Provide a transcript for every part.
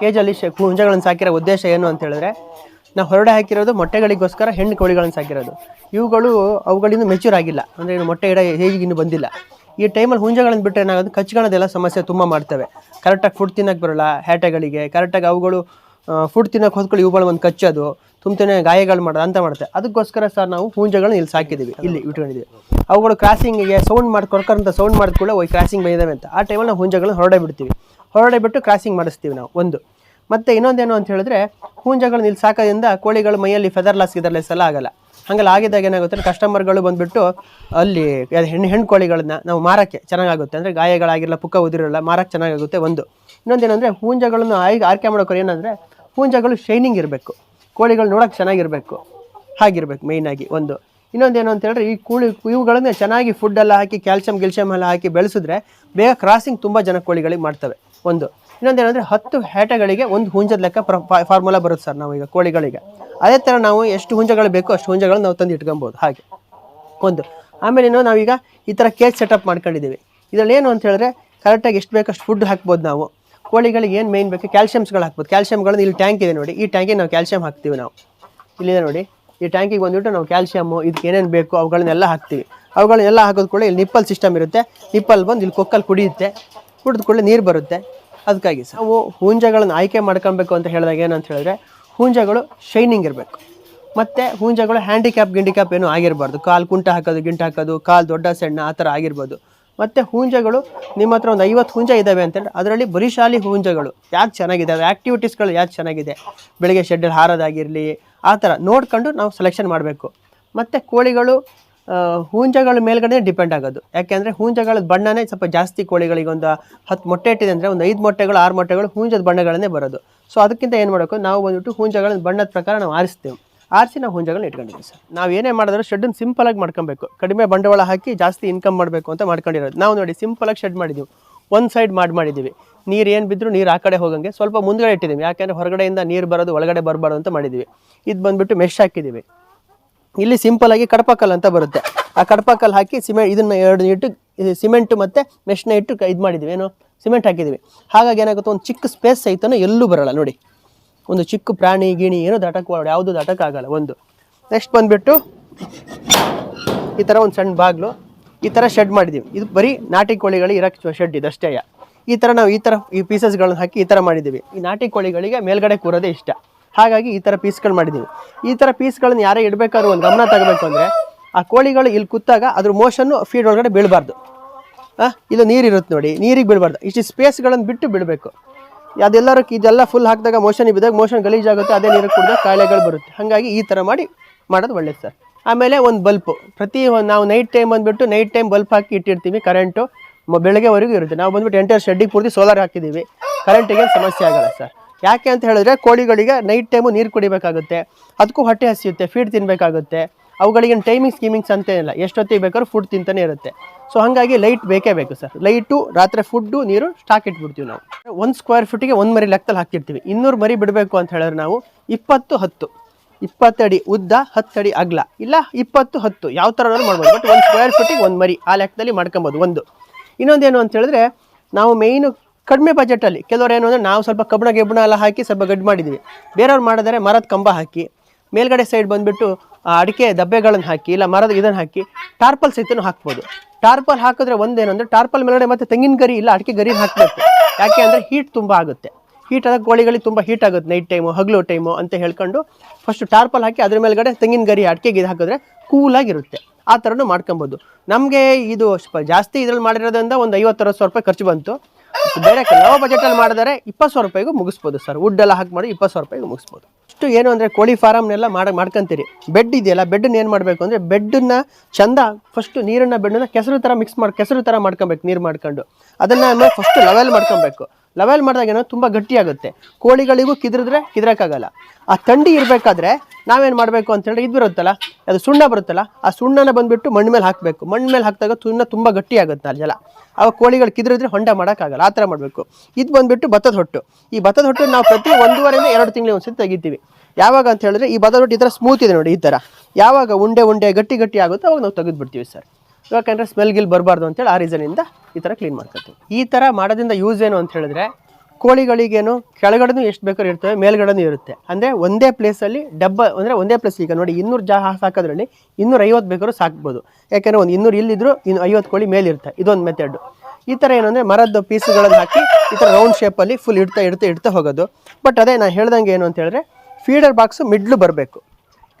ಕೇಜಲ್ಲಿ ಶೆ ಹುಂಜಗಳನ್ನು ಸಾಕಿರೋ ಉದ್ದೇಶ ಏನು ಅಂತ ಹೇಳಿದ್ರೆ, ನಾವು ಹೊರಡೆ ಹಾಕಿರೋದು ಮೊಟ್ಟೆಗಳಿಗೋಸ್ಕರ ಹೆಣ್ಣು ಕೋಳಿಗಳನ್ನು ಸಾಕಿರೋದು. ಇವುಗಳು ಅವುಗಳಿಂದ ಮೆಚೂರ್ ಆಗಿಲ್ಲ. ಅಂದರೆ ಇನ್ನು ಮೊಟ್ಟೆ ಇಡ ಹೇಗೆ ಇನ್ನೂ ಬಂದಿಲ್ಲ. ಈ ಟೈಮಲ್ಲಿ ಹುಂಜಗಳನ್ನು ಬಿಟ್ಟರೆ ಏನಾಗೋದು? ಕಚ್ಕೊಳ್ಳೋದೆಲ್ಲ ಸಮಸ್ಯೆ ತುಂಬ ಮಾಡ್ತವೆ. ಕರೆಕ್ಟಾಗಿ ಫುಡ್ ತಿನ್ನಕ್ಕೆ ಬರೋಲ್ಲ, ಹ್ಯಾಟೆಗಳಿಗೆ. ಕರೆಕ್ಟಾಗಿ ಅವುಗಳು ಫುಡ್ ತಿನ್ನೋಕೆ ಹೊತ್ಕೊಳ್ಳಿ, ಇವುಗಳು ಒಂದು ಕಚ್ಚೋದು ತುಂಬನೇ ಗಾಯಗಳು ಮಾಡೋದು ಅಂತ ಮಾಡುತ್ತೆ. ಅದಕ್ಕೋಸ್ಕರ ಸರ್ ನಾವು ಹೂಂಜಗಳನ್ನ ಇಲ್ಲಿ ಸಾಕಿದ್ದೀವಿ. ಇಲ್ಲಿ ಇಟ್ಕೊಂಡಿದ್ದೀವಿ. ಅವುಗಳು ಕ್ರಾಸಿಂಗಿಗೆ ಸೌಂಡ್ ಮಾಡಿ ಕೊಡ್ಕೊಂಡಂತ ಸೌಂಡ್ ಮಾಡಿದ ಕೂಡ ಹೋಗಿ ಕ್ರಾಸಿಂಗ್ ಬೈದಾವೆ ಅಂತ. ಆ ಟೈಮಲ್ಲಿ ನಾವು ಹೂಂಜಗಳನ್ನ ಹೊರಡೆ ಬಿಡ್ತೀವಿ. ಹೊರಡೆ ಬಿಟ್ಟು ಕ್ರಾಸಿಂಗ್ ಮಾಡಿಸ್ತೀವಿ ನಾವು, ಒಂದು. ಮತ್ತು ಇನ್ನೊಂದೇನು ಅಂತ ಹೇಳಿದ್ರೆ, ಹೂಂಜಗಳನ್ನ ಇಲ್ಲಿ ಸಾಕೋದ್ರಿಂದ ಕೋಳಿಗಳು ಮೈಯಲ್ಲಿ ಫೆದರ್ ಲಾಸ್ ಗಿದರ್ಲೆಸ್ ಎಲ್ಲ ಆಗಲ್ಲ. ಹಂಗಲ್ಲ ಆಗಿದ್ದಾಗ ಏನಾಗುತ್ತೆ ಕಸ್ಟಮರ್ಗಳು ಬಂದುಬಿಟ್ಟು ಅಲ್ಲಿ ಹೆಣ್ಣು ಹೆಣ್ಣು ಕೋಳಿಗಳನ್ನ ನಾವು ಮಾರಕ್ಕೆ ಚೆನ್ನಾಗಾಗುತ್ತೆ. ಅಂದರೆ ಗಾಯಗಳಾಗಿರಲ್ಲ, ಪುಕ್ಕ ಉದಿರಲ್ಲ ಮಾರಕ್ಕೆ ಚೆನ್ನಾಗಾಗುತ್ತೆ, ಒಂದು. ಇನ್ನೊಂದೇನೆಂದರೆ ಹೂಂಜಗಳನ್ನು ಆಯ್ಕೆ ಆರ್ಕೆ ಮಾಡೋಕೆ ಏನಂದರೆ ಹೂಂಜಗಳು ಶೈನಿಂಗ್ ಇರಬೇಕು. ಕೋಳಿಗಳು ನೋಡೋಕೆ ಚೆನ್ನಾಗಿರಬೇಕು. ಹಾಗಿರ್ಬೇಕು ಮೇಯ್ನಾಗಿ ಒಂದು. ಇನ್ನೊಂದೇನು ಅಂತ ಹೇಳಿದ್ರೆ ಈ ಕೋಳಿ ಇವುಗಳನ್ನೇ ಚೆನ್ನಾಗಿ ಫುಡ್ಡೆಲ್ಲ ಹಾಕಿ ಕ್ಯಾಲ್ಸಿಯಂ ಗಿಲ್ಸಿಯಂ ಎಲ್ಲ ಹಾಕಿ ಬೆಳೆಸಿದ್ರೆ ಬೇಗ ಕ್ರಾಸಿಂಗ್ ತುಂಬ ಜನ ಕೋಳಿಗಳಿಗೆ ಮಾಡ್ತವೆ. ಒಂದು. ಇನ್ನೊಂದೇನೆಂದರೆ ಹತ್ತು ಹೇಟಗಳಿಗೆ ಒಂದು ಹುಂಜದ ಲೆಕ್ಕ ಫಾರ್ಮುಲಾ ಬರುತ್ತೆ ಸರ್ ನಾವು ಈಗ ಕೋಳಿಗಳಿಗೆ. ಅದೇ ಥರ ನಾವು ಎಷ್ಟು ಹುಂಜಗಳು ಬೇಕೋ ಅಷ್ಟು ಹುಂಜಗಳನ್ನ ನಾವು ತಂದು ಇಟ್ಕೊಬೋದು. ಹಾಗೆ. ಒಂದು. ಆಮೇಲೆ ಇನ್ನೂ ನಾವೀಗ ಈ ಥರ ಕೇಜ್ ಸೆಟಪ್ ಮಾಡ್ಕೊಂಡಿದ್ದೀವಿ. ಇದರಲ್ಲಿ ಏನು ಅಂತ ಹೇಳಿದ್ರೆ ಕರೆಕ್ಟಾಗಿ ಎಷ್ಟು ಬೇಕಷ್ಟು ಫುಡ್ ಹಾಕ್ಬೋದು ನಾವು. ಕೋಳಿಗಳಿಗೆ ಏನು ಮೇಯ್ನ್ ಬೇಕು? ಕ್ಯಾಲ್ಶಿಯಮ್ಸ್ಗಳು ಹಾಕ್ಬೋದು. ಕ್ಯಾಲ್ಸಿಯಮ್ಗಳನ್ನ ಇಲ್ಲಿ ಟ್ಯಾಂಕ್ ಇದೆ ನೋಡಿ. ಈ ಟ್ಯಾಂಕಿಗೆ ನಾವು ಕ್ಯಾಲ್ಸಿಯಂ ಹಾಕ್ತೀವಿ ನಾವು. ಇಲ್ಲಿದೆ ನೋಡಿ. ಈ ಟ್ಯಾಂಕಿಗೆ ಬಂದುಬಿಟ್ಟು ನಾವು ಕ್ಯಾಲ್ಸಿಯಮ್ಮು ಇದಕ್ಕೆ ಏನೇನು ಬೇಕು ಅವುಗಳನ್ನೆಲ್ಲ ಹಾಕ್ತೀವಿ. ಅವುಗಳನ್ನೆಲ್ಲ ಹಾಕೋದು ಕೂಡ ಇಲ್ಲಿ ನಿಪ್ಪಲ್ ಸಿಸ್ಟಮ್ ಇರುತ್ತೆ. ನಿಪ್ಪಲ್ ಬಂದು ಇಲ್ಲಿ ಕೊಕ್ಕಲ್ಲಿ ಕುಡಿಯುತ್ತೆ. ಕುಡಿದ ಕೂಡಲೇ ನೀರು ಬರುತ್ತೆ. ಅದಕ್ಕಾಗಿ ಸರ್ ನಾವು ಹೂಂಜಗಳನ್ನು ಆಯ್ಕೆ ಮಾಡ್ಕೊಬೇಕು ಅಂತ ಹೇಳಿದಾಗ ಏನಂತ ಹೇಳಿದ್ರೆ, ಹೂಂಜಗಳು ಶೈನಿಂಗ್ ಇರಬೇಕು. ಮತ್ತು ಹೂಂಜಗಳು ಹ್ಯಾಂಡಿಕ್ಯಾಪ್ ಗಿಂಡಿಕ್ಯಾಪ್ ಏನೂ ಆಗಿರಬಾರ್ದು. ಕಾಲು ಕುಂಟ ಹಾಕೋದು, ಗಿಂಟ ಹಾಕೋದು, ಕಾಲು ದೊಡ್ಡ ಸಣ್ಣ ಆ ಥರ ಆಗಿರ್ಬೋದು. ಮತ್ತು ಹೂಂಜಗಳು, ನಿಮ್ಮ ಹತ್ರ ಒಂದು ಐವತ್ತು ಹೂಂಜ ಇದ್ದಾವೆ ಅಂತೇಳಿ ಅದರಲ್ಲಿ ಬರಿಶಾಲಿ ಹೂಂಜಗಳು ಯಾಕೆ ಚೆನ್ನಾಗಿದ್ದಾವೆ ಆ್ಯಕ್ಟಿವಿಟೀಸ್ಗಳು ಯಾಕೆ ಚೆನ್ನಾಗಿದೆ? ಬೆಳಗ್ಗೆ ಶೆಡ್ಡಲ್ಲಿ ಹಾರೋದಾಗಿರಲಿ, ಆ ಥರ ನೋಡ್ಕೊಂಡು ನಾವು ಸೆಲೆಕ್ಷನ್ ಮಾಡಬೇಕು. ಮತ್ತು ಕೋಳಿಗಳು ಹೂಂಜಗಳ ಮೇಲ್ಗಡೆ ಡಿಪೆಂಡ್ ಆಗೋದು. ಯಾಕೆಂದರೆ ಹೂಂಜಗಳ ಬಣ್ಣನೇ ಸ್ವಲ್ಪ ಜಾಸ್ತಿ ಕೋಳಿಗಳಿಗೊಂದು ಹತ್ತು ಮೊಟ್ಟೆ ಇಟ್ಟಿದೆ ಅಂದರೆ ಒಂದು ಐದು ಮೊಟ್ಟೆಗಳು, ಆರು ಮೊಟ್ಟೆಗಳು ಹೂಂಜದ ಬಣ್ಣಗಳನ್ನೇ ಬರೋದು. ಸೊ ಅದಕ್ಕಿಂತ ಏನು ಮಾಡಬೇಕು? ನಾವು ಬಂದುಬಿಟ್ಟು ಹೂಂಜಗಳ ಬಣ್ಣದ ಪ್ರಕಾರ ನಾವು ಆರಿಸ್ತೇವೆ. ಆರಿಸಿ ನಾವು ಹುಂಜಗಳನ್ನ ಇಟ್ಕೊಂಡಿದ್ದೀವಿ ಸರ್. ನಾವು ಏನೇ ಮಾಡಿದ್ರು ಶೆಡ್ಡನ್ನು ಸಿಂಪಲಾಗಿ ಮಾಡ್ಕೊಬೇಕು. ಕಡಿಮೆ ಬಂಡವಾಳ ಹಾಕಿ ಜಾಸ್ತಿ ಇನ್ಕಮ್ ಮಾಡಬೇಕು ಅಂತ ಮಾಡ್ಕೊಂಡಿರೋದು. ನಾವು ನೋಡಿ ಸಿಂಪಲಾಗಿ ಶೆಡ್ ಮಾಡಿದ್ದೀವಿ ಒಂದು ಸೈಡ್ ಮಾಡಿ ಮಾಡಿದ್ದೀವಿ ನೀರು ಏನು ಬಿದ್ದರೂ ನೀರು ಆ ಕಡೆ ಹೋಗಂಗೆ. ಸ್ವಲ್ಪ ಮುಂದ್ಗಡೆ ಇಟ್ಟಿದ್ದೀವಿ ಯಾಕೆಂದರೆ ಹೊರಗಡೆಯಿಂದ ನೀರು ಬರೋದು, ಒಳಗಡೆ ಬರಬಾರ್ದು ಅಂತ ಮಾಡಿದ್ದೀವಿ ಇದು ಬಂದುಬಿಟ್ಟು ಮೆಶ್ ಹಾಕಿದ್ದೀವಿ ಇಲ್ಲಿ ಸಿಂಪಲ್ ಆಗಿ ಕಡಪಕಲ್ ಅಂತ ಬರುತ್ತೆ. ಆ ಕಡಪಕಲ್ ಹಾಕಿ ಸಿಮೆಂಟ್ ಇದನ್ನು ಎರಡು ಇಟ್ಟು ಸಿಮೆಂಟ್ ಮತ್ತು ಮೆಶ್ನ ಇಟ್ಟು ಇದು ಮಾಡಿದ್ದೀವಿ ಏನು? ಸಿಮೆಂಟ್ ಹಾಕಿದ್ದೀವಿ ಹಾಗಾಗಿ ಏನಾಗುತ್ತೆ? ಒಂದು ಚಿಕ್ಕ ಸ್ಪೇಸ್ ಸಹಿತನೂ ಎಲ್ಲೂ ಬರೋಲ್ಲ. ನೋಡಿ. ಒಂದು ಚಿಕ್ಕ ಪ್ರಾಣಿ, ಗಿಣಿ ಏನೋ ದಾಟಕ್ಕೆ ಯಾವುದು ದಾಟಕ್ಕಾಗಲ್ಲ ಒಂದು. ನೆಕ್ಸ್ಟ್ ಬಂದುಬಿಟ್ಟು ಈ ಥರ ಒಂದು ಸಣ್ಣ ಬಾಗಿಲು. ಈ ಥರ ಶೆಡ್ ಮಾಡಿದ್ದೀವಿ ಇದು ಬರೀ ನಾಟಿ ಕೋಳಿಗಳಿಗೆ ಇರೋಕ್ಕೆ ಶೆಡ್ ಇದು ಅಷ್ಟೇ ಈ ಥರ ನಾವು ಈ ಥರ ಈ ಪೀಸಸ್ಗಳನ್ನ ಹಾಕಿ ಈ ಥರ ಮಾಡಿದ್ದೀವಿ ಈ ನಾಟಿ ಕೋಳಿಗಳಿಗೆ ಮೇಲ್ಗಡೆ ಕೂರೋದೇ ಇಷ್ಟ. ಹಾಗಾಗಿ ಈ ಥರ ಪೀಸ್ಗಳು ಮಾಡಿದ್ದೀವಿ ಈ ಥರ ಪೀಸ್ಗಳನ್ನ ಯಾರೇ ಇಡಬೇಕಾದ್ರೂ ಒಂದು ಗಮನ ತಗಬೇಕು ಅಂದರೆ ಆ ಕೋಳಿಗಳು ಇಲ್ಲಿ ಕೂತಾಗ ಅದ್ರ ಮೋಷನ್ನು ಫೀಡ್ ಒಳಗಡೆ ಬೀಳಬಾರ್ದು. ಹಾಂ? ಇಲ್ಲ ನೀರಿರುತ್ತೆ ನೋಡಿ, ನೀರಿಗೆ ಬೀಳಬಾರ್ದು. ಇಷ್ಟು ಸ್ಪೇಸ್ಗಳನ್ನು ಬಿಟ್ಟು ಬಿಡಬೇಕು ಅದೆಲ್ಲರೂ ಇದೆಲ್ಲ ಫುಲ್ ಹಾಕಿದಾಗ ಮೋಷನ್ ಬಿದ್ದಾಗ ಮೋಷನ್ ಗಲೀಜಾಗುತ್ತೆ ಅದೇ ನೀರು ಕುಡಿದಾಗ ಕಾಯಿಲೆಗಳು ಬರುತ್ತೆ. ಹಾಗಾಗಿ ಈ ಥರ ಮಾಡಿ ಮಾಡೋದು ಒಳ್ಳೇದು ಸರ್ ಆಮೇಲೆ ಒಂದು ಬಲ್ಪು. ಪ್ರತಿ ನಾವು ನೈಟ್ ಟೈಮ್ ಬಂದುಬಿಟ್ಟು ನೈಟ್ ಟೈಮ್ ಬಲ್ಪ್ ಹಾಕಿ ಇಟ್ಟಿರ್ತೀವಿ ಕರೆಂಟು ಬೆಳಗ್ಗೆವರೆಗೂ ಇರುತ್ತೆ. ನಾವು ಬಂದ್ಬಿಟ್ಟು ಎಂಟರ್ ಶೆಡ್ಡಿಗೆ ಪೂರ್ತಿ ಸೋಲಾರ್ ಹಾಕಿದ್ದೀವಿ ಕರೆಂಟಿಗೆ ಸಮಸ್ಯೆ ಆಗಲ್ಲ ಸರ್ ಯಾಕೆ ಅಂತ ಹೇಳಿದ್ರೆ ಕೋಳಿಗಳಿಗೆ ನೈಟ್ ಟೈಮು ನೀರು ಕುಡಿಬೇಕಾಗುತ್ತೆ, ಅದಕ್ಕೂ ಹೊಟ್ಟೆ ಹಸಿಯುತ್ತೆ ಫೀಡ್ ತಿನ್ನಬೇಕಾಗುತ್ತೆ ಅವುಗಳಿಗೆ ಟೈಮಿಂಗ್ ಸ್ಕೀಮಿಂಗ್ಸ್ ಅಂತ ಇಲ್ಲ. ಎಷ್ಟೊತ್ತಿಗೆ ಬೇಕಾದ್ರೂ ಫುಡ್ ತಿಂತಾನೆ ಇರುತ್ತೆ. ಸೊ ಹಾಗಾಗಿ ಲೈಟ್ ಬೇಕೇ ಬೇಕು ಸರ್ ಲೈಟು ರಾತ್ರಿ ಫುಡ್ಡು ನೀರು ಸ್ಟಾಕ್ ಇಟ್ಬಿಡ್ತೀವಿ ನಾವು. ಒಂದು ಸ್ಕ್ವೇರ್ ಫೀಟಿಗೆ ಒಂದು ಮರಿ ಲೆಕ್ಕದಲ್ಲಿ ಹಾಕಿರ್ತೀವಿ. ಇನ್ನೂರು ಮರಿ ಬಿಡಬೇಕು ಅಂತ ಹೇಳಿದ್ರೆ ನಾವು ಇಪ್ಪತ್ತು ಹತ್ತು. ಇಪ್ಪತ್ತಡಿ ಉದ್ದ ಹತ್ತಡಿ ಅಗಲ. ಇಲ್ಲ, ಇಪ್ಪತ್ತು ಹತ್ತು. ಯಾವ ಥರ ಮಾಡ್ಬೋದು. ಬಟ್ ಒಂದು ಸ್ಕ್ವೇರ್ ಫೀಟಿಗೆ ಒಂದು ಮರಿ ಆ ಲೆಕ್ಕದಲ್ಲಿ ಮಾಡ್ಕೊಬೋದು ಒಂದು. ಇನ್ನೊಂದೇನು ಅಂತ ಹೇಳಿದ್ರೆ ನಾವು ಮೇಯ್ನು ಕಡಿಮೆ ಬಜೆಟಲ್ಲಿ ಕೆಲವರು ಏನು ಅಂದರೆ ನಾವು ಸ್ವಲ್ಪ ಕಬ್ಬಣ ಗಿಬ್ಬಣ ಎಲ್ಲ ಹಾಕಿ ಸ್ವಲ್ಪ ಗಡ್ ಮಾಡಿದ್ದೀವಿ ಬೇರೆಯವ್ರು ಮಾಡಿದರೆ ಮರದ ಕಂಬ ಹಾಕಿ ಮೇಲ್ಗಡೆ ಸೈಡ್ ಬಂದುಬಿಟ್ಟು ಅಡಿಕೆ ದಬ್ಬೆಗಳನ್ನು ಹಾಕಿ, ಇಲ್ಲ ಮರದ ಇದನ್ನು ಹಾಕಿ ಟಾರ್ಪಲ್ ಸಹಿತನೂ ಹಾಕ್ಬೋದು. ಟಾರ್ಪಲ್ ಹಾಕಿದ್ರೆ ಒಂದೇನಂದ್ರೆ ಟಾರ್ಪಲ್ ಮೇಲ್ಗಡೆ ಮತ್ತೆ ತೆಂಗಿನ ಗರಿ ಇಲ್ಲ, ಅಡಿಕೆ ಗರಿ ಹಾಕಬೇಕು. ಯಾಕೆ ಅಂದರೆ ಹೀಟ್ ತುಂಬ ಆಗುತ್ತೆ. ಹೀಟ್ ಆದಾಗ ಕೋಳಿಗಳಿಗೆ ತುಂಬ ಹೀಟ್ ಆಗುತ್ತೆ ನೈಟ್ ಟೈಮು ಹಗಲು ಟೈಮು ಅಂತ ಹೇಳ್ಕೊಂಡು ಫಸ್ಟ್ ಟಾರ್ಪಲ್ ಹಾಕಿ ಅದ್ರ ಮೇಲ್ಗಡೆ ತೆಂಗಿನ ಗರಿ, ಅಡಿಕೆ ಗಿಡ ಹಾಕಿದ್ರೆ ಕೂಲಾಗಿರುತ್ತೆ ಆ ಥರನೂ ಮಾಡ್ಕೊಬೋದು. ನಮಗೆ ಇದು ಜಾಸ್ತಿ ಇದ್ರಲ್ಲಿ ಮಾಡಿರೋದ್ರಿಂದ ಒಂದು ಐವತ್ತು ಸಾವಿರ ರೂಪಾಯಿ ಖರ್ಚು ಬಂತು. ಬೇರೆ ಲೋ ಬಜೆಟಲ್ಲಿ ಮಾಡಿದರೆ ಇಪ್ಪತ್ತು ಸಾವಿರ ರೂಪಾಯಿಗೂ ಮುಗಿಸ್ಬೋದು ಸರ್ ವುಡ್ ಎಲ್ಲ ಹಾಕಿ ಮಾಡಿ ಇಪ್ಪತ್ತು ಸಾವಿರ ರೂಪಾಯಿಗೂ ಮುಗಿಸ್ಬೋದು. ಇಷ್ಟು ಏನು ಅಂದರೆ ಕೋಳಿ ಫಾರಮ್ನೆಲ್ಲ ಮಾಡಿ, ಮಾಡ್ಕೊಂತೀರಿ. ಬೆಡ್ ಇದೆಯಲ್ಲ ಬೆಡ್ಡನ್ನ ಏನು ಮಾಡಬೇಕು ಅಂದರೆ ಬೆಡ್ಡನ್ನ ಚಂದ ಫಸ್ಟು ನೀರನ್ನು ಬೆಡ್ಡನ್ನ ಕೆಸರು ಥರ ಮಿಕ್ಸ್ ಮಾಡಿ, ಕೆಸರು ಥರ ಮಾಡ್ಕೊಬೇಕು ನೀರು ಮಾಡ್ಕೊಂಡು. ಅದನ್ನು ಫಸ್ಟ್ ಲೆವೆಲ್ ಮಾಡ್ಕೊಬೇಕು. ಲೆವೆಲ್ ಮಾಡಿದಾಗ ಏನೋ ತುಂಬ ಗಟ್ಟಿಯಾಗುತ್ತೆ. ಕೋಳಿಗಳಿಗೂ ಕಿದ್ರಿದ್ರೆ ಕಿದ್ರಕ್ಕಾಗಲ್ಲ. ಆ ಥಂಡಿ ಇರಬೇಕಾದ್ರೆ ನಾವೇನು ಮಾಡಬೇಕು ಅಂತ ಹೇಳಿದ್ರೆ ಇದು ಬರುತ್ತಲ್ಲ, ಅದು ಸುಣ್ಣ ಬರುತ್ತಲ್ಲ, ಆ ಸುಣ್ಣನ ಬಂದುಬಿಟ್ಟು ಮಣ್ಣು ಮೇಲೆ ಹಾಕಬೇಕು. ಮಣ್ಣು ಮೇಲೆ ಹಾಕಿದಾಗ ಸುಣ್ಣ ತುಂಬ ಗಟ್ಟಿಯಾಗುತ್ತೆ ಅಲ್ಲಿ ಜಲ. ಅವಾಗ ಕೋಳಿಗಳು ಕಿದ್ರಿದ್ರೆ ಹೊಂಡ ಮಾಡೋಕ್ಕಾಗಲ್ಲ, ಆ ಥರ ಮಾಡಬೇಕು. ಇದು ಬಂದುಬಿಟ್ಟು ಭತ್ತದ ಹೊಟ್ಟು. ಈ ಭತ್ತದ ಹೊಟ್ಟು ನಾವು ಪ್ರತಿ ಒಂದೂವರೆಯಿಂದ ಎರಡು ತಿಂಗಳಿಗೆ ಒಂದ್ಸತಿ ತೆಗಿತೀವಿ. ಯಾವಾಗ ಅಂತ ಹೇಳಿದ್ರೆ ಈ ಭತ್ತದ ಹೊಟ್ಟು ಈ ಥರ ಸ್ಮೂತ್ ಇದೆ ನೋಡಿ ಈ ಥರ. ಯಾವಾಗ ಉಂಡೆ ಉಂಡೆ ಗಟ್ಟಿ ಗಟ್ಟಿ ಆಗುತ್ತೋ ಅವಾಗ ನಾವು ತೆಗೆದುಬಿಡ್ತೀವಿ ಸರ್. ಯಾಕಂದರೆ ಸ್ಮೆಲ್ ಗಿಲ್ ಬರಬಾರ್ದು ಅಂತೇಳಿ ಆ ರೀಸನಿಂದ ಈ ಥರ ಕ್ಲೀನ್ ಮಾಡ್ಕೊತೀವಿ. ಈ ಥರ ಮಾಡೋದ್ರಿಂದ ಯೂಸ್ ಏನು ಅಂತ ಹೇಳಿದ್ರೆ ಕೋಳಿಗಳಿಗೇನು ಕೆಳಗಡೆನೂ ಎಷ್ಟು ಬೇಕಾದ್ರೂ ಇರ್ತವೆ, ಮೇಲ್ಗಡೆನೂ ಇರುತ್ತೆ. ಅಂದರೆ ಒಂದೇ ಪ್ಲೇಸಲ್ಲಿ ಡಬ್ಬ, ಅಂದರೆ ಒಂದೇ ಪ್ಲೇಸ್ ಈಗ ನೋಡಿ ಇನ್ನೂರು ಜಾ ಸಾಕೋದ್ರಲ್ಲಿ ಇನ್ನೂರ ಐವತ್ತು ಬೇಕಾದ್ರೂ ಸಾಕ್ಬೋದು. ಯಾಕೆಂದರೆ ಒಂದು ಇನ್ನೂರು ಇಲ್ಲಿದ್ರು ಇನ್ನು ಐವತ್ತು ಕೋಳಿ ಮೇಲಿರುತ್ತೆ. ಇದೊಂದು ಮೆಥಡ್ ಈ ಥರ ಏನಂದರೆ ಮರದ ಪೀಸುಗಳನ್ನು ಹಾಕಿ ಈ ಥರ ರೌಂಡ್ ಶೇಪಲ್ಲಿ ಫುಲ್ ಇಡ್ತಾ ಇಡ್ತಾ ಇಡ್ತಾ ಹೋಗೋದು. ಬಟ್ ಅದೇ ನಾನು ಹೇಳ್ದಂಗೆ ಏನು ಅಂತ ಹೇಳಿದ್ರೆ ಫೀಡರ್ ಬಾಕ್ಸು ಮಿಡ್ಲು ಬರಬೇಕು.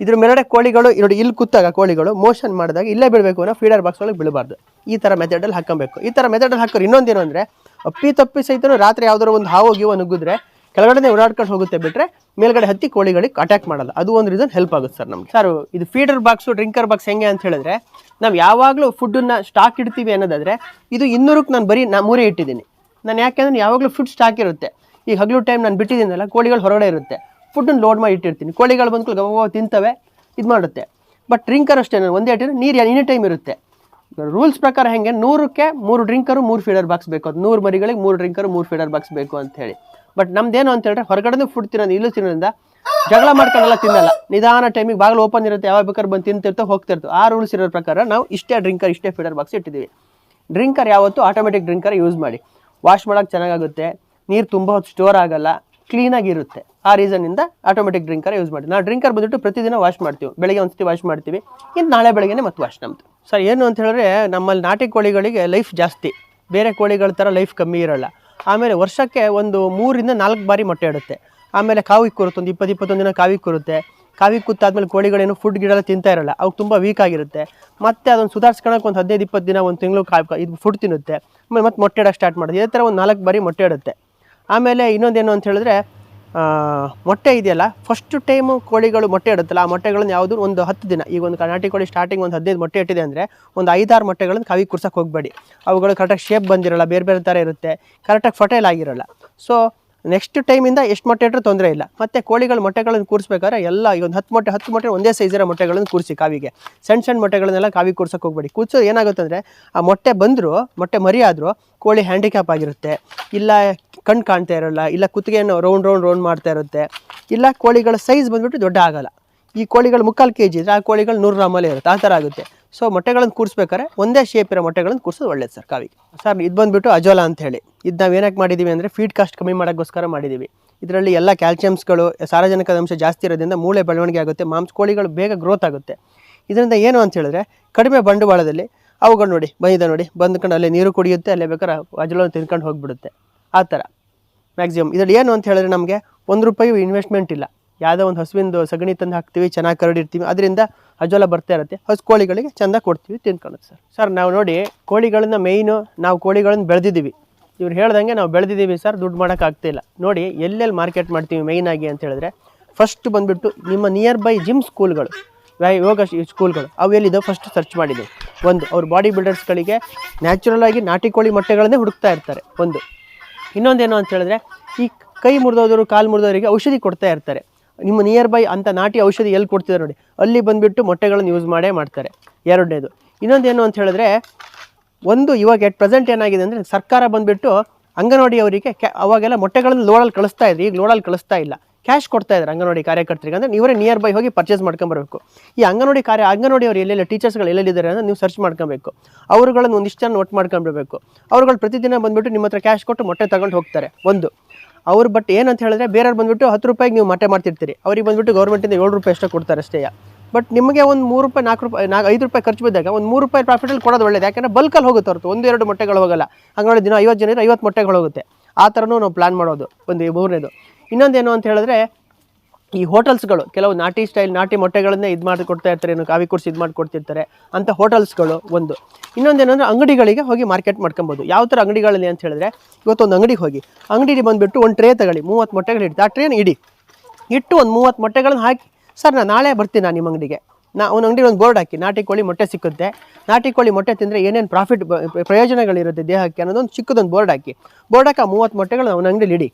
ಇದ್ರ ಮೇಲ್ಗಡೆ ಕೋಳಿಗಳು ನೋಡಿ ಇಲ್ಲಿ ಕೂತಾಗ ಕೋಳಿಗಳು ಮೋಷನ್ ಮಾಡಿದಾಗ ಇಲ್ಲೇ ಬಿಡಬೇಕು ಅನ್ನೋ ಫೀಡರ್ ಬಾಕ್ಸ್ ಒಳಗೆ ಬೀಳಬಾರ್ದು. ಈ ಥರ ಮೆಥಡಲ್ಲಿ ಹಾಕೊಬೇಕು ಈ ಥರ ಮೆಥಡಲ್ಲಿ ಹಾಕೋರು ಇನ್ನೊಂದೇನು ಅಂದರೆ, ಅಪ್ಪಿ ತಪ್ಪಿ ಸಹಿತ ರಾತ್ರಿ ಯಾವ್ದಾದ್ರು ಒಂದು ಹಾವು ಗೀವು ನುಗ್ಗಿದ್ರೆ ಕೆಳಗಡೆ ಓಡಾಡ್ಕೊಂಡು ಹೋಗುತ್ತೆ ಬಿಟ್ರೆ ಮೇಲ್ಗಡೆ ಹತ್ತಿ ಕೋಳಿಗಳಿಗೆ ಅಟ್ಯಾಕ್ ಮಾಡಲ್ಲ. ಅದು ಒಂದು ರೀಸನ್ ಹೆಲ್ಪ್ ಆಗುತ್ತೆ ಸರ್ ನಮ್ಗೆ. ಸರ್ ಇದು ಫೀಡರ್ ಬಾಕ್ಸು ಡ್ರಿಂಕರ್ ಬಾಕ್ಸ್ ಹೆಂಗೆ ಅಂತ ಹೇಳಿದ್ರೆ, ನಾವು ಯಾವಾಗಲೂ ಫುಡ್ಡನ್ನು ಸ್ಟಾಕ್ ಇಡ್ತೀವಿ ಅನ್ನೋದಾದ್ರೆ, ಇದು ಇನ್ನೂರಕ್ಕೆ ನಾನು ಬರೀ ನಾ ಮೂರೇ ಇಟ್ಟಿದ್ದೀನಿ. ನಾನು ಯಾಕೆಂದ್ರೆ ಯಾವಾಗಲೂ ಫುಡ್ ಸ್ಟಾಕ್ ಇರುತ್ತೆ. ಈಗ ಹಗಲು ಟೈಮ್ ನಾನು ಬಿಟ್ಟಿದ್ದೀನಲ್ಲ, ಕೋಳಿಗಳು ಹೊರಗಡೆ ಇರುತ್ತೆ. ಫುಡ್ಡನ್ನು ಲೋಡ್ ಮಾಡಿ ಇಟ್ಟಿರ್ತೀನಿ. ಕೋಳಿಗಳು ಬಂದ್ಕೊಂಡು ಗವ ತಿಂತವೆ, ಇದು ಮಾಡುತ್ತೆ. ಬಟ್ ಡ್ರಿಂಕರ್ ಅಷ್ಟೇ ನಾನು. ಒಂದೇ ಇಟ್ಟಿದ್ರೆ ನೀರು ಎನಿ ಟೈಮ್ ಇರುತ್ತೆ. ರೂಲ್ಸ್ ಪ್ರಕಾರ ಹೆಂಗೆ, ನೂರಕ್ಕೆ ಮೂರು ಡ್ರಿಂಕರು ಮೂರು ಫೀಡರ್ ಬಾಕ್ಸ್ ಬೇಕು. ಅದು ನೂರು ಮರಿಗಳಿಗೆ ಮೂರು ಡ್ರಿಂಕರು ಮೂರು ಫೀಡರ್ ಬಾಕ್ಸ್ ಬೇಕು ಅಂತ ಹೇಳಿ. ಬಟ್ ನಮ್ದೇನು ಅಂತ ಹೇಳಿದ್ರೆ ಹೊರಗಡೆ ಫುಡ್ ತಿನ್ನೋದು, ಇಲ್ಲೂ ತಿನ್ನೋದ್ರಿಂದ ಜಗಳ ಮಾಡ್ಕೊಂಡೆಲ್ಲ ತಿನ್ನಲ್ಲ. ನಿಧಾನ ಟೈಮಿಗೆ ಬಾಗಿಲು ಓಪನ್ ಇರುತ್ತೆ, ಯಾವಾಗ ಬೇಕಾದ್ರೆ ಬಂದು ತಿಂತಿರ್ತೋ, ಹೋಗ್ತಿರ್ತೋ. ಆ ರೂಲ್ಸ್ ಇರೋ ಪ್ರಕಾರ ನಾವು ಇಷ್ಟೇ ಡ್ರಿಂಕರ್ ಇಷ್ಟೇ ಫೀಡರ್ ಬಾಕ್ಸ್ ಇಟ್ಟಿದ್ದೀವಿ. ಡ್ರಿಂಕರ್ ಯಾವತ್ತು ಆಟೋಮೆಟಿಕ್ ಡ್ರಿಂಕರ್ ಯೂಸ್ ಮಾಡಿ. ವಾಶ್ ಮಾಡೋಕೆ ಚೆನ್ನಾಗಾಗುತ್ತೆ. ನೀರು ತುಂಬ ಹೊತ್ತು ಸ್ಟೋರ್ ಆಗಲ್ಲ. ಕ್ಲೀನಾಗಿರುತ್ತೆ ಆ ರೀಸನ್ನಿಂದ ಆಟೋಮೆಟಿಕ್ ಡ್ರಿಂಕರ್ ಯೂಸ್ ಮಾಡಿ. ನಾವು ಡ್ರಿಂಕರ್ ಬಂದ್ಬಿಟ್ಟು ಪ್ರತಿದಿನ ವಾಶ್ ಮಾಡ್ತೀವಿ. ಬೆಳಗ್ಗೆ ಒಂದ್ಸತಿ ವಾಶ್ ಮಾಡ್ತೀವಿ. ಇನ್ನು ನಾಳೆ ಬೆಳಗ್ಗೆ ಮತ್ತೆ ವಾಶ್ ನಮ್ಮದು ಸರ್ ಏನು ಅಂತ ಹೇಳಿದ್ರೆ ನಮ್ಮಲ್ಲಿ ನಾಟಿ ಕೋಳಿಗಳಿಗೆ ಲೈಫ್ ಜಾಸ್ತಿ. ಬೇರೆ ಕೋಳಿಗಳ ಥರ ಲೈಫ್ ಕಮ್ಮಿ ಇರೋಲ್ಲ. ಆಮೇಲೆ ವರ್ಷಕ್ಕೆ ಒಂದು ಮೂರಿಂದ ನಾಲ್ಕು ಬಾರಿ ಮೊಟ್ಟೆ ಇಡುತ್ತೆ. ಆಮೇಲೆ ಕಾವಿಗೆ ಕೂರುತ್ತೆ ಒಂದು ಇಪ್ಪತ್ತು, ಇಪ್ಪತ್ತೊಂದು ದಿನ ಕಾವಿಗೆ ಕೂರುತ್ತೆ ಕಾವಿಗೆ ಕೂತಾದ್ಮೇಲೆ ಕೋಳಿಗಳೇನು ಫುಡ್ ಗಿಡಲ್ಲ ತಿಂತಾ ಇರಲ್ಲ. ಅವ್ರು ತುಂಬ ವೀಕ್ ಆಗಿರುತ್ತೆ. ಮತ್ತೆ ಅದನ್ನು ಸುಧಾರಿಸ್ಕೊಳಕ್ಕೆ ಒಂದು ಹದಿನೈದು, ಇಪ್ಪತ್ತು ದಿನ, ಒಂದು ತಿಂಗಳು ಕಾ ಇದು ಫುಡ್ ತಿನ್ನುತ್ತೆ. ಆಮೇಲೆ ಮತ್ತೆ ಮೊಟ್ಟೆ ಇಡೋಕೆ ಸ್ಟಾರ್ಟ್ ಮಾಡೋದು ಇದೇ ಥರ ಒಂದು ನಾಲ್ಕು ಬಾರಿ ಮೊಟ್ಟೆ ಇಡುತ್ತೆ. ಆಮೇಲೆ ಇನ್ನೊಂದೇನು ಅಂತ ಹೇಳಿದ್ರೆ ಮೊಟ್ಟೆ ಇದೆಯಲ್ಲ ಫಸ್ಟ್ ಟೈಮು ಕೋಳಿಗಳು ಮೊಟ್ಟೆ ಇಡುತ್ತಲ್ಲ, ಆ ಮೊಟ್ಟೆಗಳನ್ನ ಯಾವುದು? ಒಂದು ಹತ್ತು ದಿನ. ಈಗ ಒಂದು ನಾಟಿ ಕೋಳಿ ಸ್ಟಾರ್ಟಿಂಗ್ ಒಂದು ಹದಿನೈದು ಮೊಟ್ಟೆ ಇಟ್ಟಿದೆ ಅಂದರೆ, ಒಂದು ಐದಾರು ಮೊಟ್ಟೆಗಳನ್ನು ಕಾವಿಗೆ ಕುರ್ಸಕ್ಕೆ ಹೋಗಬೇಡಿ. ಅವುಗಳು ಕರೆಕ್ಟಾಗಿ ಶೇಪ್ ಬಂದಿರಲ್ಲ, ಬೇರೆ ಬೇರೆ ಥರ ಇರುತ್ತೆ ಕರೆಕ್ಟಾಗಿ ಫಟೈಲ್ ಆಗಿರಲ್ಲ. ಸೊ ನೆಕ್ಸ್ಟ್ ಟೈಮಿಂದ ಎಷ್ಟು ಮೊಟ್ಟೆ ಇಟ್ಟರೂ ತೊಂದರೆ ಇಲ್ಲ. ಮತ್ತು ಕೋಳಿಗಳು ಮೊಟ್ಟೆಗಳನ್ನು ಕೂರಿಸ್ಬೇಕಾದ್ರೆ ಎಲ್ಲ ಈ ಒಂದು ಹತ್ತು ಮೊಟ್ಟೆ ಹತ್ತು ಮೊಟ್ಟೆ ಒಂದೇ ಸೈಜಿರೋ ಮೊಟ್ಟೆಗಳನ್ನು ಕೂರಿಸಿ ಕಾವಿಗೆ. ಸಣ್ಣ ಸಣ್ಣ ಮೊಟ್ಟೆಗಳನ್ನೆಲ್ಲ ಕಾವಿಗೆ ಕೂರ್ಸಕ್ಕೆ ಹೋಗಬೇಡಿ. ಕೂರ್ಸೋದು ಏನಾಗುತ್ತೆ ಅಂದರೆ, ಆ ಮೊಟ್ಟೆ ಬಂದರೂ, ಮೊಟ್ಟೆ ಮರಿ ಕೋಳಿ ಹ್ಯಾಂಡಿಕ್ಯಾಪ್ ಆಗಿರುತ್ತೆ. ಇಲ್ಲ ಕಣ್ಣು ಕಾಣ್ತಾ ಇರೋಲ್ಲ, ಇಲ್ಲ ಕುತ್ತಿಗೆಯನ್ನು ರೌಂಡ್ ರೌಂಡ್ ರೌಂಡ್ ಮಾಡ್ತಾ ಇರುತ್ತೆ, ಇಲ್ಲ ಕೋಳಿಗಳ ಸೈಜ್ ಬಂದ್ಬಿಟ್ಟು ದೊಡ್ಡ ಆಗಲ್ಲ. ಈ ಕೋಳಿಗಳು ಮುಕ್ಕಾಲು ಕೆ ಜಿ ಇದ್ದರೆ ಆ ಕೋಳಿಗಳು ನೂರು ಗ್ರಾಮಲ್ಲೇ ಇರುತ್ತೆ, ಆ ಥರ ಆಗುತ್ತೆ. ಸೊ ಮೊಟ್ಟೆಗಳನ್ನು ಕೂರಿಸ್ಬೇಕಾರೆ ಒಂದೇ ಶೇಪ್ ಇರೋ ಮೊಟ್ಟೆಗಳನ್ನು ಕೂರಿಸೋದು ಒಳ್ಳೇದು ಸರ್ ಕಾವಿಗೆ. ಸರ್, ಇದು ಬಂದುಬಿಟ್ಟು ಅಜೋಲಾ ಅಂತ ಹೇಳಿ. ಇದು ನಾವು ಏನಕ್ಕೆ ಮಾಡಿದ್ದೀವಿ ಅಂದರೆ ಫೀಡ್ ಕಾಸ್ಟ್ ಕಮ್ಮಿ ಮಾಡೋಕ್ಕೋಸ್ಕರ ಮಾಡಿದ್ದೀವಿ ಇದರಲ್ಲಿ ಎಲ್ಲ ಕ್ಯಾಲ್ಸಿಯಮ್ಸ್ಗಳು ಸಾರಜನಕದ ಅಂಶ ಜಾಸ್ತಿ ಇರೋದ್ರಿಂದ ಮೂಳೆ ಬೆಳವಣಿಗೆ ಆಗುತ್ತೆ, ಮಾಂಸ ಕೋಳಿಗಳು ಬೇಗ ಗ್ರೋತ್ ಆಗುತ್ತೆ. ಇದರಿಂದ ಏನು ಅಂತ ಹೇಳಿದ್ರೆ ಕಡಿಮೆ ಬಂಡವಾಳದಲ್ಲಿ ಅವುಗಳು ನೋಡಿ ಬಂದಿದೆ ನೋಡಿ ಬಂದ್ಕೊಂಡು ಅಲ್ಲೇ ನೀರು ಕುಡಿಯುತ್ತೆ, ಅಲ್ಲೇ ಬೇಕಾದ್ರೆ ಅಜೋಲನ್ನು ತಿನ್ಕೊಂಡು ಹೋಗ್ಬಿಡುತ್ತೆ. ಆ ಥರ. ಮ್ಯಾಕ್ಸಿಮಮ್ ಇದರಲ್ಲಿ ಏನು ಅಂತ ಹೇಳಿದ್ರೆ ನಮಗೆ ಒಂದು ರೂಪಾಯಿ ಇನ್ವೆಸ್ಟ್ಮೆಂಟ್ ಇಲ್ಲ. ಯಾವುದೋ ಒಂದು ಹಸುವಿಂದು ಸಗಣಿ ತಂದು ಹಾಕ್ತೀವಿ, ಚೆನ್ನಾಗಿ ಕರಡಿರ್ತೀವಿ ಅದರಿಂದ ಅಜೋಲ ಬರ್ತಾ ಇರುತ್ತೆ. ಹಸು ಕೋಳಿಗಳಿಗೆ ಚೆಂದ ಕೊಡ್ತೀವಿ ತಿನ್ಕೊಳ್ಳೋದು ಸರ್. ಸರ್, ನಾವು ನೋಡಿ ಕೋಳಿಗಳನ್ನ ಮೇಯ್ನು ನಾವು ಕೋಳಿಗಳನ್ನ ಬೆಳೆದಿದ್ದೀವಿ. ಇವ್ರು ಹೇಳ್ದಂಗೆ ನಾವು ಬೆಳೆದಿದ್ದೀವಿ ಸರ್, ದುಡ್ಡು ಮಾಡೋಕ್ಕಾಗ್ತಿಲ್ಲ ನೋಡಿ ಎಲ್ಲೆಲ್ಲಿ ಮಾರ್ಕೆಟ್ ಮಾಡ್ತೀವಿ ಮೇಯ್ನಾಗಿ ಅಂತ ಹೇಳಿದ್ರೆ ಫಸ್ಟ್ ಬಂದುಬಿಟ್ಟು ನಿಮ್ಮ ನಿಯರ್ ಬೈ ಜಿಮ್ ಸ್ಕೂಲ್ಗಳು ಯೋಗ ಸ್ಕೂಲ್ಗಳು ಅವು ಎಲ್ಲಿದೋ ಫಸ್ಟ್ ಸರ್ಚ್ ಮಾಡಿದ್ದೀವಿ. ಒಂದು, ಅವ್ರ ಬಾಡಿ ಬಿಲ್ಡರ್ಸ್ಗಳಿಗೆ ನ್ಯಾಚುರಲ್ ಆಗಿ ನಾಟಿ ಕೋಳಿ ಮೊಟ್ಟೆಗಳನ್ನೇ ಹುಡುಕ್ತಾ ಇರ್ತಾರೆ. ಒಂದು ಇನ್ನೊಂದೇನು ಅಂತ ಹೇಳಿದ್ರೆ, ಈ ಕೈ ಮುರಿದೋದ್ರು ಕಾಲು ಮುರಿದವರಿಗೆ ಔಷಧಿ ಕೊಡ್ತಾ ಇರ್ತಾರೆ. ನಿಮ್ಮ ನಿಯರ್ ಬೈ ಅಂತ ನಾಟಿ ಔಷಧಿ ಎಲ್ಲಿ ಕೊಡ್ತಿದ್ದಾರೆ ನೋಡಿ. ಅಲ್ಲಿ ಬಂದುಬಿಟ್ಟು ಮೊಟ್ಟೆಗಳನ್ನು ಯೂಸ್ ಮಾಡೇ ಮಾಡ್ತಾರೆ. ಎರಡನೇದು. ಇನ್ನೊಂದೇನು ಅಂತ ಹೇಳಿದ್ರೆ, ಒಂದು ಇವಾಗ ಎಟ್ ಪ್ರೆಸೆಂಟ್ ಏನಾಗಿದೆ ಅಂದರೆ ಸರ್ಕಾರ ಬಂದುಬಿಟ್ಟು ಅಂಗನವಾಡಿಯವರಿಗೆ ಕ್ಯಾ ಅವಾಗೆಲ್ಲ ಮೊಟ್ಟೆಗಳನ್ನು ಲೋಡಲ್ಲಿ ಕಳಿಸ್ತಾ ಇದ್ರು. ಈಗ ಲೋಡಲ್ಲಿ ಕಳಿಸ್ತಾ ಇಲ್ಲ. ಕ್ಯಾಶ್ ಕೊಡ್ತಾ ಇದ್ದಾರೆ ಅಂಗನವಾಡಿ ಕಾರ್ಯಕರ್ತರಿಗೆ. ಅಂದರೆ ನೀವೇ ನಿಯರ್ ಬೈ ಹೋಗಿ ಪರ್ಚೇಸ್ ಮಾಡ್ಕೊಂಬರಬೇಕು. ಈ ಅಂಗನವಾಡಿ ಕಾರ್ಯ ಅಂಗನವಾಡಿ ಅವರು ಎಲ್ಲೆಲ್ಲ ಟೀಚರ್ಸ್ಗಳು ಎಲ್ಲೆಲ್ಲಿದ್ದಾರೆ ಅಂದರೆ ನೀವು ಸರ್ಚ್ ಮಾಡ್ಕೊಬೇಕು. ಅವರುಗಳನ್ನು ಒಂದಿಷ್ಟು ಜನ ನೋಟ್ ಮಾಡ್ಕೊಂಡ್ಬಿಡಬೇಕು ಅವ್ರುಗಳು ಪ್ರತಿದಿನ ಬಂದುಬಿಟ್ಟು ನಿಮ್ಮ ಹತ್ರ ಕ್ಯಾಶ್ ಕೊಟ್ಟು ಮೊಟ್ಟೆ ತಗೊಂಡು ಹೋಗ್ತಾರೆ. ಒಂದು, ಅವ್ರು ಬಟ್ ಏನಂತ ಹೇಳಿದ್ರೆ ಬೇರೆಯವ್ರು ಬಂದುಬಿಟ್ಟು ಹತ್ತು ರೂಪಾಯಿಗೆ ನೀವು ಮೊಟ್ಟೆ ಮಾಡ್ತಿರ್ತೀರಿ. ಅವ್ರಿಗೆ ಬಂದುಬಿಟ್ಟು ಗೌರ್ಮೆಂಟಿಂದ ಏಳು ರೂಪಾಯಿ ಅಷ್ಟೇ ಕೊಡ್ತಾರೆ ಅಷ್ಟೇ. ಬಟ್ ನಿಮಗೆ ಒಂದು ಮೂರು ರೂಪಾಯಿ, ನಾಲ್ಕು ರೂಪಾಯಿ, ನಾಲ್ಕು, ಐದು ರೂಪಾಯಿ ಖರ್ಚು ಬಿದ್ದಾಗ ಒಂದು ಮೂರು ರೂಪಾಯಿ ಪ್ರಾಫಿಟಲ್ಲಿ ಕೊಡೋದು ಒಳ್ಳೇದು. ಯಾಕಂದರೆ ಬಲ್ಕಲ್ಲಿ ಹೋಗುತ್ತೆ ಹೊರತು. ಒಂದು, ಎರಡು ಮೊಟ್ಟೆಗಳು ಹೋಗಲ್ಲ. ಹಂಗಾಗಿ ದಿನ ಐವತ್ತು ಜನ ಐವತ್ತು ಮೊಟ್ಟೆಗಳು ಹೋಗುತ್ತೆ. ಆ ಥರನೂ ನಾವು ಪ್ಲ್ಯಾನ್ ಮಾಡೋದು. ಒಂದು ಮೂರನೇದು. ಇನ್ನೊಂದೇನು ಅಂತ ಹೇಳಿದ್ರೆ ಈ ಹೋಟೆಲ್ಸ್ಗಳು, ಕೆಲವು ನಾಟಿ ಸ್ಟೈಲ್, ನಾಟಿ ಮೊಟ್ಟೆಗಳನ್ನೇ ಇದು ಮಾಡಿ ಕೊಡ್ತಾ ಇರ್ತಾರೆ, ಏನು ಕಾವಿ ಕುರ್ಸಿ ಇದು ಮಾಡಿ ಕೊಡ್ತಿರ್ತಾರೆ ಅಂಥ ಹೋಟೆಲ್ಸ್ಗಳು ಒಂದು. ಇನ್ನೊಂದೇನಂದ್ರೆ ಅಂಗಡಿಗಳಿಗೆ ಹೋಗಿ ಮಾರ್ಕೆಟ್ ಮಾಡ್ಕೊಬೋದು. ಯಾವ ಥರ ಅಂಗಡಿಗಳಲ್ಲಿ ಅಂತ ಹೇಳಿದ್ರೆ, ಇವತ್ತೊಂದು ಅಂಗಡಿಗೆ ಹೋಗಿ. ಅಂಗಡಿಗೆ ಬಂದುಬಿಟ್ಟು ಒಂದು ಟ್ರೇ ತಗೊಳ್ಳಿ, ಮೂವತ್ತು ಮೊಟ್ಟೆಗಳು ಇಡ್ತಾ, ಆ ಟ್ರೇನ ಇಡಿ. ಇಟ್ಟು ಒಂದು ಮೂವತ್ತು ಮೊಟ್ಟೆಗಳನ್ನ ಹಾಕಿ, ಸರ್ ನಾನು ನಾಳೆ ಬರ್ತೀನಿ ನಾನು ನಿಮ್ಮ ಅಂಗಡಿಗೆ. ನಾ ಒಂದು ಅಂಗಡಿ ಒಂದು ಬೋರ್ಡ್ ಹಾಕಿ, ನಾಟಿ ಕೋಳಿ ಮೊಟ್ಟೆ ಸಿಕ್ಕುತ್ತೆ. ನಾಟಿ ಕೋಳಿ ಮೊಟ್ಟೆ ತಿಂದರೆ ಏನೇನು ಪ್ರಾಫಿಟ್ ಪ್ರಯೋಜನಗಳಿರುತ್ತೆ ದೇಹಕ್ಕೆ ಅನ್ನೋದೊಂದು ಚಿಕ್ಕದೊಂದು ಬೋರ್ಡ್ ಹಾಕಿ. ಬೋರ್ಡ್ ಹಾಕಿ ಮೂವತ್ತು ಮೊಟ್ಟೆಗಳು ಅವನ ಅಂಗಡಿಲಿ ಇಡಿ.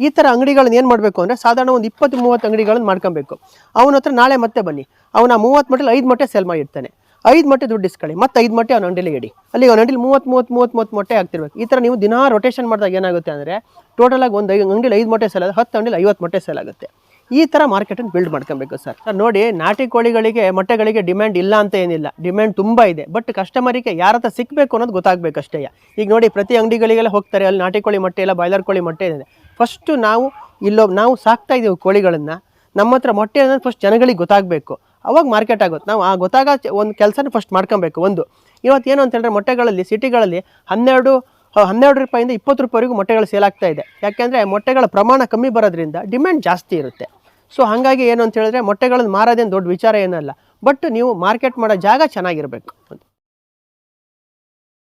ಈ ಥರ ಅಂಗಡಿಗಳನ್ನ ಏನು ಮಾಡಬೇಕು ಅಂದರೆ ಸಾಧಾರಣ ಒಂದು ಇಪ್ಪತ್ತು ಮೂವತ್ತು ಅಂಗಡಿಗಳನ್ನು ಮಾಡ್ಕೊಬೇಕು. ಅವನ ಹತ್ರ ನಾಳೆ ಮತ್ತೆ ಬನ್ನಿ. ಅವನ ಮೂವತ್ತು ಮಟ್ಟಲ್ಲಿ ಐದು ಮೊಟ್ಟೆ ಸೆಲ್ ಮಾಡಿರ್ತಾನೆ. ಐದು ಮೊಟ್ಟೆ ದುಡ್ಡು ಇಸ್ಕೊಳ್ಳಿ. ಮತ್ತೆ ಐದು ಮೊಟ್ಟೆ ಅವ್ನ ಅಂಡಿಲಿ ಇಡಿ. ಅಲ್ಲಿ ಅವ್ನ ಅಂಡಿಲಿ ಮೂವತ್ತು ಮೂವತ್ತು ಮೂವತ್ತು ಮೂವತ್ತು ಮೊಟ್ಟೆ ಆಗ್ತಿರ್ಬೇಕು ಈ ಥರ ನೀವು ದಿನಾ ರೊಟೇಷನ್ ಮಾಡಿದಾಗ ಏನಾಗುತ್ತೆ ಅಂದರೆ ಟೋಟಲಾಗಿ ಒಂದು ಐದು ಅಂಗಡಿಲಿ ಐದು ಮೊಟ್ಟೆ ಸೆಲ್ ಹತ್ತು ಅಂಗಡಿಲಿ ಐವತ್ತು ಮೊಟ್ಟೆ ಸೆಲ್ ಆಗುತ್ತೆ. ಈ ಥರ ಮಾರ್ಕೆಟನ್ನು ಬಿಲ್ಡ್ ಮಾಡ್ಕೊಬೇಕು ಸರ್ ಸರ್, ನೋಡಿ, ನಾಟಿ ಕೋಳಿಗಳಿಗೆ, ಮೊಟ್ಟೆಗಳಿಗೆ ಡಿಮ್ಯಾಂಡ್ ಇಲ್ಲ ಅಂತ ಏನಿಲ್ಲ. ಡಿಮ್ಯಾಂಡ್ ತುಂಬ ಇದೆ. ಬಟ್ ಕಸ್ಟಮರಿಗೆ ಯಾರ ಹತ್ರ ಸಿಕ್ಕಬೇಕು ಅನ್ನೋದು ಗೊತ್ತಾಗಬೇಕಷ್ಟೇ. ಈಗ ನೋಡಿ, ಪ್ರತಿ ಅಂಗಡಿಗಳಿಗೆಲ್ಲ ಹೋಗ್ತಾರೆ. ಅಲ್ಲಿ ನಾಟಿ ಕೋಳಿ ಮೊಟ್ಟೆ ಇಲ್ಲ ಬಾಯ್ಲರ್ ಕೋಳಿ ಮೊಟ್ಟೆ ಇದೆ. ಫಸ್ಟು ನಾವು ಇಲ್ಲೋ ನಾವು ಸಾಕ್ತಾ ಇದ್ದೀವಿ ಕೋಳಿಗಳನ್ನು. ನಮ್ಮ ಹತ್ರ ಮೊಟ್ಟೆ ಅನ್ನೋದು ಫಸ್ಟ್ ಜನಗಳಿಗೆ ಗೊತ್ತಾಗಬೇಕು. ಅವಾಗ ಮಾರ್ಕೆಟ್ ಆಗುತ್ತೆ ನಾವು ಆ ಗೊತ್ತಾಗ ಒಂದು ಕೆಲಸನ ಫಸ್ಟ್ ಮಾಡ್ಕೊಬೇಕು, ಒಂದು. ಇವತ್ತು ಏನು ಅಂತ ಹೇಳಿದ್ರೆ ಮೊಟ್ಟೆಗಳಲ್ಲಿ, ಸಿಟಿಗಳಲ್ಲಿ ಹನ್ನೆರಡು ಹನ್ನೆರಡು ರೂಪಾಯಿಂದ ಇಪ್ಪತ್ತು ರೂಪಾಯಿವರೆಗೂ ಮೊಟ್ಟೆಗಳು ಸೇಲ್ ಆಗ್ತಾ ಇದೆ. ಯಾಕೆಂದರೆ ಮೊಟ್ಟೆಗಳ ಪ್ರಮಾಣ ಕಮ್ಮಿ ಬರೋದ್ರಿಂದ ಡಿಮ್ಯಾಂಡ್ ಜಾಸ್ತಿ ಇರುತ್ತೆ. ಸೊ ಹಾಗಾಗಿ ಏನು ಅಂತ ಹೇಳಿದ್ರೆ ಮೊಟ್ಟೆಗಳನ್ನು ಮಾರೋದೇನು ದೊಡ್ಡ ವಿಚಾರ ಏನಲ್ಲ. ಬಟ್ ನೀವು ಮಾರ್ಕೆಟ್ ಮಾಡೋ ಜಾಗ ಚೆನ್ನಾಗಿರಬೇಕು